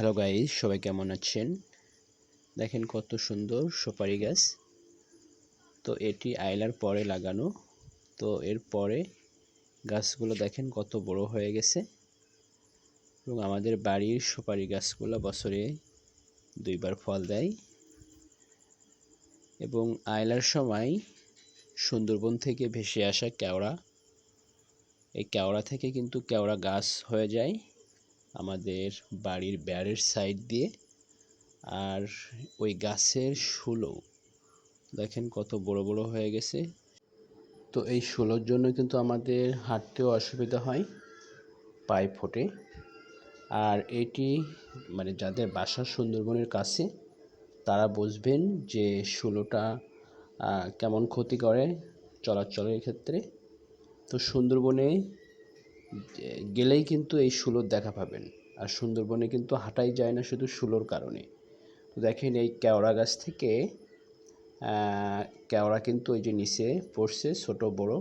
Hello guys সবাই কেমন আছেন? দেখেন কত সুন্দর সুপারি গাছ। তো এটি আইলার পরে লাগানো। তো এর পরে গাছগুলো দেখেন কত বড় হয়ে গেছে। এবং আমাদের বাড়ির সুপারি গাছগুলো বছরে দুইবার ফল দেয়। এবং আইলার সময় সুন্দরবন থেকে ভেসে আসা কেওড়া। এই কেওড়া থেকে কিন্তু কেওড়া গাছ হয়ে যায়। আমাদের বাড়ির ব্যারের সাইড দিয়ে আর ওই গাছের শুলো। দেখেন কত বড় বড় হয়ে গেছে। তো এই শুলোর জন্য কিন্তু আমাদের হাঁটতেও অসুবিধা হয় পায়ে ফোটে। আর এটি মানে যাদের বাসা সুন্দরবনের কাছে, তারা বুঝবেন যে শুলোটা কেমন ক্ষতি করে চলাচলের ক্ষেত্রে। তো সুন্দরবনে গেলেই কিন্তু এই শুলোর দেখা পাবেন। আর সুন্দরবনে কিন্তু হাঁটাই যায় না শুধু শুলোর কারণে। তো দেখেন এই কেওড়া গাছ থেকে কেওড়া কিন্তু ওই যে নিচে পড়ছে, ছোট, বড়।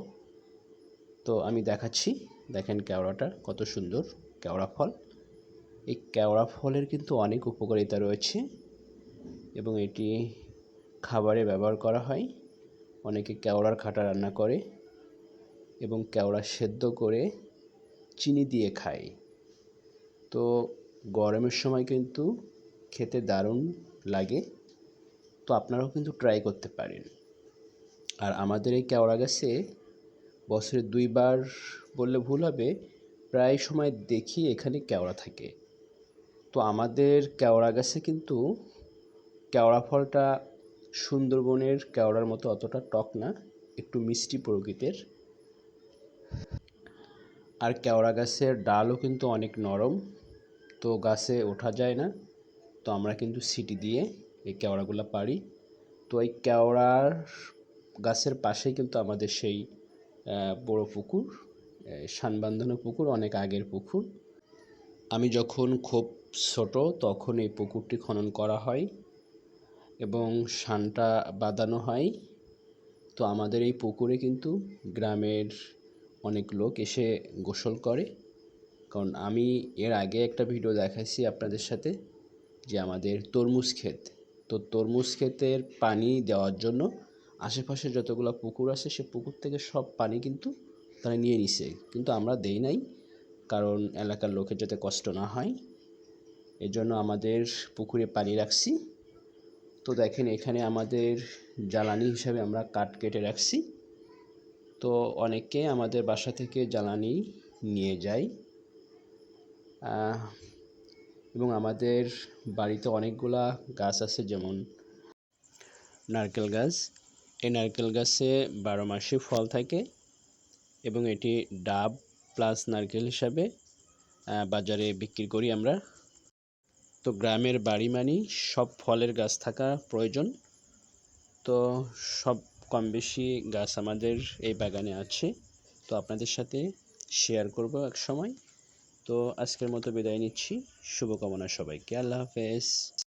তো আমি দেখাচ্ছি, দেখেন কেওড়াটা কত সুন্দর, কেওড়া ফল। এই কেওড়া ফলের কিন্তু অনেক উপকারিতা রয়েছে এবং এটি খাবারে ব্যবহার করা হয়। অনেকে কেওড়ার খাটা রান্না করে এবং কেওড়া সেদ্ধ করে চিনি দিয়ে খাই। তো গরমের সময় কিন্তু খেতে দারুণ লাগে। তো আপনারাও কিন্তু ট্রাই করতে পারেন। আর আমাদের এই কেওড়া গাছে বছরে দুইবার বললে ভুল হবে, প্রায় সময় দেখি এখানে কেওড়া থাকে। তো আমাদের কেওড়া গাছে কিন্তু কেওড়া ফলটা সুন্দরবনের কেওড়ার মতো অতটা টক না, একটু মিষ্টি প্রকৃতির। আর কেওড়া গাছের ডালও কিন্তু অনেক নরম, তো গাছে ওঠা যায় না। তো আমরা কিন্তু সিটি দিয়ে এই কেওড়াগুলো পারি তো এই কেওড়ার গাছের পাশেই কিন্তু আমাদের সেই বড় পুকুর সানবান্ধনা পুকুর, অনেক আগের পুকুর। আমি যখন খুব ছোট তখন এই পুকুরটি খনন করা হয় এবং সানটা বাঁধানো হয়। তো আমাদের এই পুকুরে কিন্তু গ্রামের অনেক লোক এসে গোসল করে। কারণ আমি এর আগে একটা ভিডিও দেখাইছি আপনাদের সাথে, যে আমাদের তরমুজ ক্ষেত। তো তরমুজ ক্ষেতের পানি দেওয়ার জন্য আশেপাশে যতগুলো পুকুর আছে, সে পুকুর থেকে সব পানি কিন্তু তারা নিয়ে নিছে। কিন্তু আমরা দেই নাই, কারণ এলাকার লোকের যাতে কষ্ট না হয়। এই জন্য আমাদের পুকুরে পানি রাখছি। তো দেখেন এখানে আমাদের জ্বালানি হিসাবে আমরা কাঠ কেটে রাখছি। তো অনেকে আমাদের বাসা থেকে জ্বালানি নিয়ে যায় এবং আমাদের বাড়িতে অনেকগুলা গাছ আছে, যেমন নারকেল গাছ। এই নারকেল গাছে বারো মাসে ফল থাকে এবং এটি ডাব প্লাস নারকেল হিসাবে বাজারে বিক্রি করি আমরা। তো গ্রামের বাড়ি মানি সব ফলের গাছ থাকা প্রয়োজন। তো সব কম বেশি গাছ আমাদের এই বাগানে আছে, তো আপনাদের সাথে শেয়ার করব এক সময়। তো আজকের মতো বিদায় নিচ্ছি, শুভকামনা সবাইকে, আল্লাহ হাফেজ।